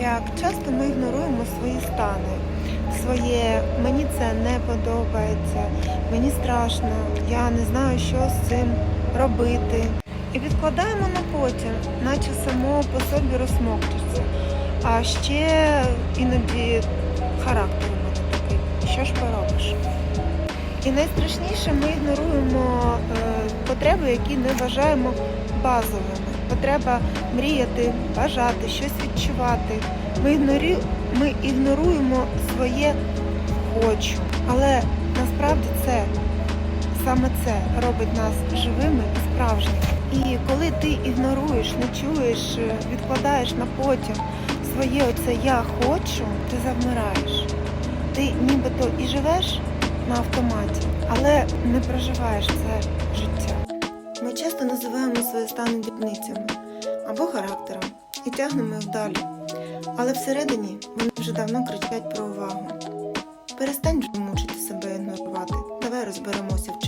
Як часто ми ігноруємо свої стани, своє мені це не подобається, мені страшно, я не знаю, що з цим робити. І відкладаємо на потім, наче само по собі розсмоктується. А ще іноді характер у мене такий. Що ж поробиш? І найстрашніше ми ігноруємо е, потреби, які не вважаємо базовими. Потреба мріяти, бажати, щось відчувати. Ми, ігнорі... ми ігноруємо своє хочу. Але насправді це саме це робить нас живими і справжніми. І коли ти ігноруєш, не чуєш, е, відкладаєш на потім своє оце я хочу, ти завмираєш. Ти нібито і живеш на автоматі, але не проживаєш це життя. Часто називаємо свої стани дрібницями або характером і тягнемо їх далі. Але всередині вони вже давно кричать про увагу. Перестань вже мучити себе ігнорувати. Давай розберемося в.